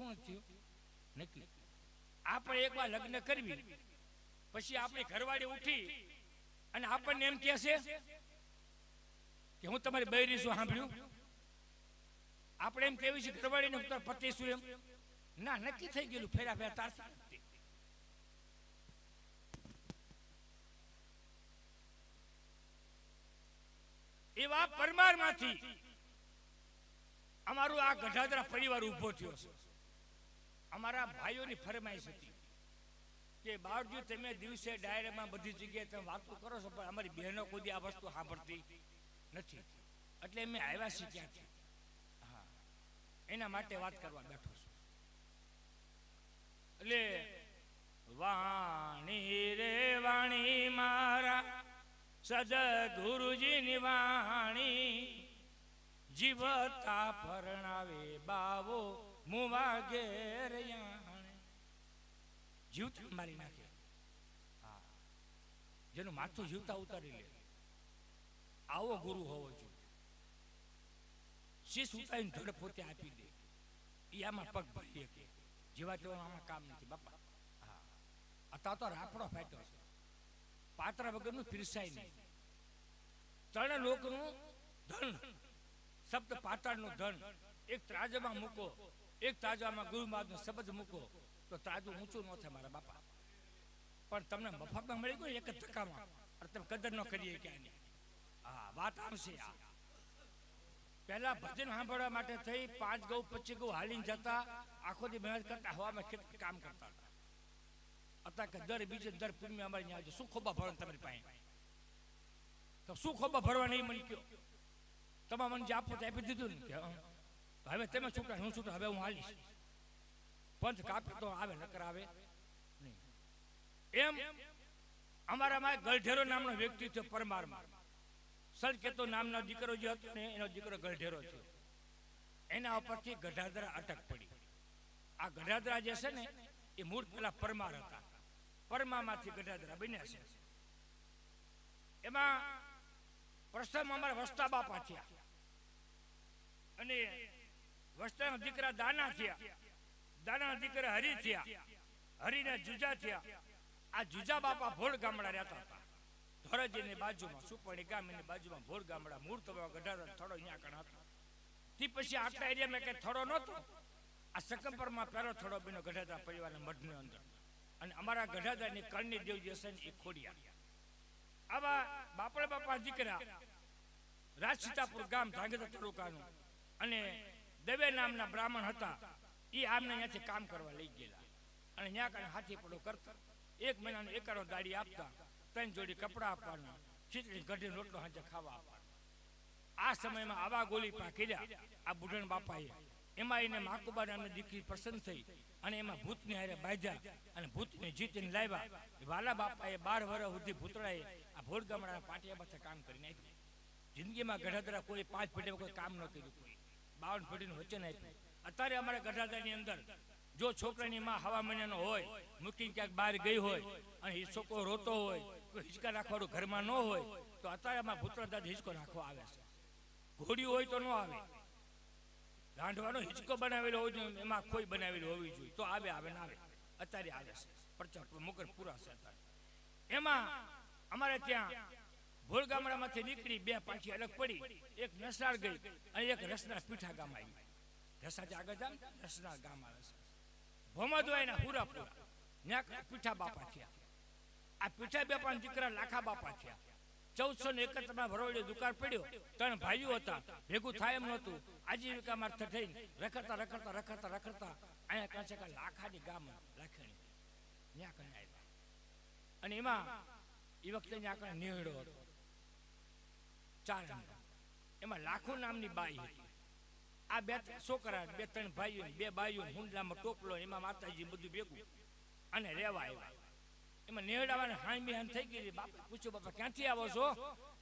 શું થયું? નક્કી. આપણે એકવાર લગ્ન કરવી. પછી આપણી ઘરવાળી ઉઠી અને આપણને એમ કહે છે કે હું તમારી બૈરી શું સાંભળ્યું? આપણે એમ કેવી છે, ઘરવાળીને હું પતિ એમ. ના, નક્કી થઈ ગયેલું, ફેરા ફેરા તાર. એવા પરમારમાંથી અમારું આ ગઢાદરા પરિવાર ઊભો થયો છે. અમારા ભાઈઓની ફરમાઈશ હતી કે, બાળજી, તમે દિવસે ડાયરામાં બધી જગ્યાએ તમે વાતો કરો છો, પણ અમારી બહેનો કોઈ આ વસ્તુ સાંભળતી નથી. એટલે અમે આવ્યા છીએ ક્યાંથી હા. એના માટે વાત કરવા બેઠો છું. એટલે, વાણી રે વાણી મારા, સદગુરુજીની વાણી, જીવતા ફરણાવે બાવો મુવા મારી નાખે. જેનું માથું જીવતા ઉતારી લે. આવો ગુરુ હોવો જોઈએ. શીશ ઉતારીને ધડ પોતે આપી દે. એ આમાં પગ ભરી શકે. જેવા તેવા આમાં કામ નથી, બાપા. હા. તો રાફડો ફાટ્યો છે. પાત્ર વગરનું પીરસાય નહીં. ત્રણ લોકનું ધન શબ્દ પાતાળનું ધન એક ત્રાજમાં મૂકો. એક તાજામાં ગુરુ મહારાજનો શબ્દ મૂકો, તો ત્રાજુ ઊંચું ન થાય મારા બાપા. પણ તમને મફતમાં મળી ગયું એક જ ધક્કામાં? તમે કદર ન કરીએ ક્યાંય. હા, વાત આમ છે આ. પહેલા ભજન સાંભળવા માટે થઈ, પાંચ ગૌ, પચીસ ગૌ હાલીને જતા, આખો દી મહેનત કરતા, હવામાં ખેત કામ કરતા હતા. અત્યારે કે દર બીજે દર પૂર્ણિમા અમારે ત્યાં આવજો. શું ખોબા ભરણ તમારી પાસે? તો શું ખોબા ભરવા નહીં મળી ગયો તમામ મને જે આપો તો આપી દીધું ને કે હવે તમે છૂટા હું છૂટા હવે હું હાલીશ. પંથ કાપે તો આવે, નકર આવે એમ અમારામાં ગલઢેરો નામનો વ્યક્તિ થયો પરમારમાં. સળકેતો નામનો દીકરો જે હતો ને, એનો દીકરો ગલઢેરો થયો. એના ઉપરથી ગઢાદરા અટક પડી. આ ગઢાદરા જે છે ને, એ મૂળ પેલા પરમાર હતા. પરમામાંથી ગઢાદરા બન્યા છે. એમાં પ્રથમ અમારા વસ્તા બાપા અને વસ્તાના દીકરા દાના થયા. દાના દીકરા હરી થયા. હરીના જુજા થયા. આ જુજા બાપા ભોળ ગામડા રહેતા હતા. ધોરાજીની બાજુમાં સુપણી ગામની બાજુમાં ભોળ ગામડા, મૂળ તો ગઢાદરા થોડો અહીંયા કણ હતો. તે પછી આટલા એરિયામાં કઈ થોડો નહોતો. આ શકંપરમાં પહેલો થોડો બીનો ગઢાદા પરિવારના મઢની અંદર. અને અમારા ગઢાદાની કરણી દેવજી હશે ને એ ખોડિયા. આવા બાપડ બાપા દીકરા રાજસીતાપુર ગામ ધાંગધ્રા તાલુકાનું અને દવે નામના બ્રાહ્મણ હતા. એ આમને અહીંયાથી કામ કરવા લઈ ગયેલા. અને ત્યાં કારણે હાથી પડો કરતા. એક મહિનાનો એકારો દાડી આપતા. ત્રણ જોડી કપડાં આપવાના. ખીચડી, ગઢી, રોટલો હાજર ખાવા આપવાના. આ સમયમાં આવા ગોલી પા કર્યા આ બુઢણ બાપાએ. એમાં એને માકુબા નામની દીકરી પસંદ થઈ અને એમાં ભૂતની હારે બાંધ્યા અને ભૂતને જીતીને લાવ્યા. વાલા બાપાએ બાર વર્ષ સુધી ભૂતળાએ આ ભોર ગામડાના પાટિયા પાસે કામ કરી નાખ્યું. જિંદગીમાં ગઢાદરા કોઈ પાંચ પેઢીમાં કોઈ કામ ન કર્યું કોઈ. બાવન ફૂટીનું વચન આપ્યું. અત્યારે અમારા ગઢાદરાની અંદર જો છોકરાની માં હવા મહિનાનો હોય, મૂકીને ક્યાંક બહાર ગઈ હોય, અને એ રોતો હોય તો હિંચકા રાખવાનું ઘરમાં ન હોય, તો અત્યારે અમારા ભૂતળા હિંચકો નાખવા આવે છે. ઘોડી હોય તો ન આવે. રાંધવાનો હિંચકો બનાવેલો હોય તો એમાં ખોઈ બનાવેલી હોવી જોઈએ, તો આવે આવે, ના આવે. અત્યારે આવે છે. પ્રચાર મુકર પૂરા છે અત્યારે. એમાં અમારે ત્યાં ભોળ ગામડામાંથી નીકળી બે પાછી અલગ પડી. એક નસરાળ ગઈ અને એક રસના પીઠા ગામ આવી રસાજ આગળ જામ રસના ગામ આવે છે ભોમાદવાઈના પૂરા પૂરા ત્યાં પીઠા બાપા થયા. આ પીઠા બાપા દીકરા લાખા બાપા થયા. ચૌદસો ને એકત્રીસમાં ભરોડે દુકાળ પડ્યો. ત્રણ ભાઈઓ હતા. ભેગું થાય એમ નહોતું. આજીવિકા માર્થે થઈને રખડતા રખડતા રખડતા રખડતા અહીંયા કાંસે કાં લાખાની ગામ લાખણી ત્યાં કણે આવ્યા. અને એમાં એ વખતે ત્યાં કણે નેહડો હતો. ચાર એમાં લાખો નામની બાઈ હતી. આ બે છોકરા, બે ત્રણ ભાઈઓ બે બાઈઓ હુંડલામાં ટોપલો એમાં માતાજી બધું ભેગું અને રેવા આવ્યા. એમાં નેહડાવાને હાન બિહાન થઈ ગઈ છે. બાપા પૂછ્યું, બાપા, ક્યાંથી આવો છો?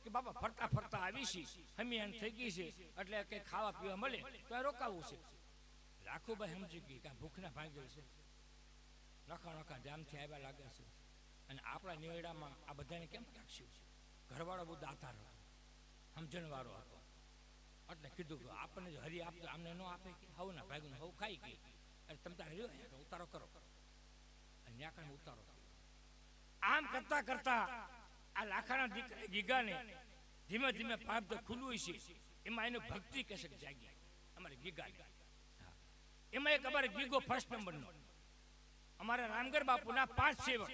કે બાપા, ફરતા ફરતા આવી છી. હમી હાન થઈ ગઈ છે. એટલે કઈ ખાવા પીવા મળે તો રોકાવું છે. રાખુભાઈ સમજી ગઈ કે ભૂખના ભાગેલ છે. નખા નખા જામથી આવ્યા લાગે છે. અને આપણા નેહડામાં આ બધાને કેમ રાખ્યું ઘરવાળો બહુ દાતાર હતો. સમજણવાળો હતો. એટલે કીધું કે આપણને જો હરી આપતો આમને ન આપે કે. હવ ના ભાગ્યું હવ ખાઈ ગઈ. અરે તમે તારે રહ્યો ઉતારો કરો. કાંઈ ઉતારો. આમ કરતા કરતા આ લાખાના દીકરા ગીગાને ધીમે ધીમે પાપ તો ખુલ્લું છે એમાં એનું ભક્તિ કશક જાગી. અમારે ગીગા. એમાં એક અમારે ગીગો ફર્સ્ટ નંબરનો અમારા રામગર બાપુના પાંચ સેવક.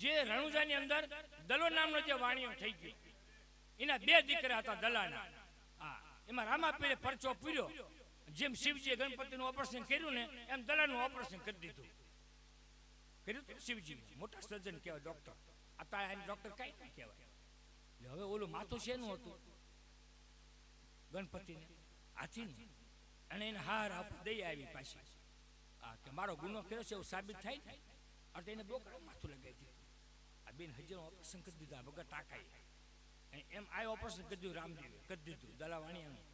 જે રણુજાની અંદર દલો નામનો જે વાણીઓ થઈ ગયો. એના બે દીકરા હતા દલાના. એમાં રામાપીરે પરચો પૂર્યો. જેમ શિવજીએ ગણપતિનું ઓપરેશન કર્યું ને, એમ દલાનું ઓપરેશન કરી દીધું. કર્યું હતું શિવજી? મોટા સર્જન કહેવાય ડોક્ટર અત્યારે એને ડોક્ટર કઈ ના કહેવાય. હવે ઓલું માથું શેનું હતું? ગણપતિને? હાથીનું? અને એને હાર દઈ આવી પાછી. આ કે મારો ગુનો કર્યો છે એવું સાબિત થાય ને? અને એને બોકડા માથું લગાવી દીધું. આ બેન હજારો ઓપરેશન કરી દીધા વગર ટાકાઈ. એમ આ ઓપરેશન કરી દીધું રામદેવે કરી દીધું દલાવાણીયાનું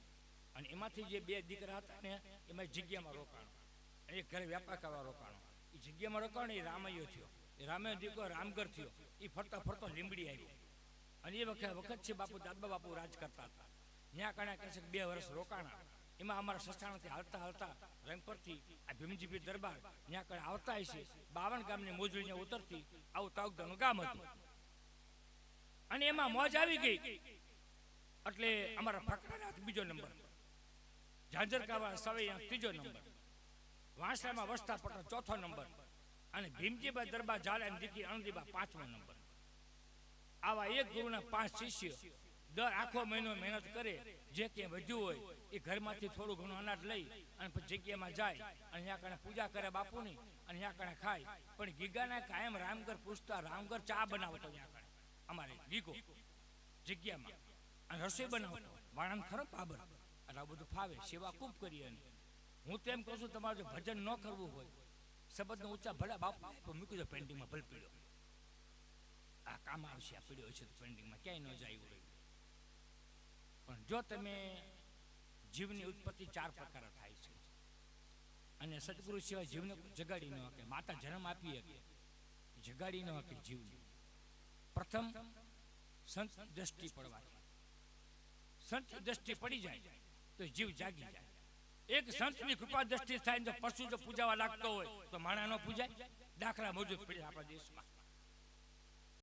અને એમાંથી જે બે દીકરા હતા ને, એમાં જગ્યામાં રોકાણો. એ ઘરે વ્યાપાર કરવા રોકાણો. એ જગ્યામાં રોકાણો એ રામૈયો થયો. એ રામૈયો દીકરો રામગઢ થયો. એ ફરતા ફરતો લીમડી આવ્યો અને એ વખત વખત છે બાપુ દાદબા બાપુ રાજ કરતા હતા. ત્યાં કણા કહે બે વર્ષ રોકાણા. એમાં અમારા સસાણાથી હાલતા હાલતા રંગપરથી આ ભીમજીભી દરબાર ત્યાં કણે આવતા હશે બાવન ગામની મોજડીને ઉતરતી, આવું તાઉકદાનું ગામ હતું. અને એમાં મોજ આવી ગઈ. એટલે અમારા ફકરાના બીજો નંબર. ઝાંઝરકાવા સવૈયા ત્રીજો નંબર. વાંસળામાં વસતા પટો ચોથો નંબર. અને ભીમજીબા દરબાર ઝાલા દીકરી અણદીબા પાંચમો નંબર. આવા એક ગુરુના પાંચ શિષ્ય દર આખો મહિનો મહેનત કરે, જે ક્યાંય વધ્યું હોય, એ ઘરમાંથી થોડું ઘણું અનાજ લઈ અને પછી જગ્યામાં જાય. અને ત્યાં કણે પૂજા કરે બાપુની અને ત્યાં કણે ખાય. પણ ગીગાના કાયમ રામગર પૂછતા રામગર ચા બનાવતો ત્યાં કણે. અમારે ગીગો જગ્યામાં અને રસોઈ બનાવતો. વાણંદ ખરો પાબર એટલે આ બધું ફાવે, સેવા ખૂબ કરી અને હું તેમ કહું છું, તમારે જો ભજન ન કરવું હોય, શબ્દનો ઊંચા ભલે બાપ મૂકી દો પેન્ટિંગમાં, ભલ પીડ્યો આ કામ આવશે, આ પીડ્યો છે પેન્ટિંગમાં ક્યાંય ન જાય રહ્યું. પણ જો તમે જીવની ઉત્પત્તિ ચાર પ્રકાર થાય છે. અને સદગુરુ સિવાય જીવને જગાડી ન શકે, માતા જન્મ આપી શકે, જગાડી ન શકે જીવને. પ્રથમ સંત દ્રષ્ટિ પડવાની સંત દ્રષ્ટિ પડી જાય તો જીવ જાગી જાય. એક સંતની કૃપા દ્રષ્ટિ થાય તો પશુ જો પૂજાવા લાગતો હોય તો માણા નો પૂજાય. દાખલા મોજૂદ પડે આપણા દેશમાં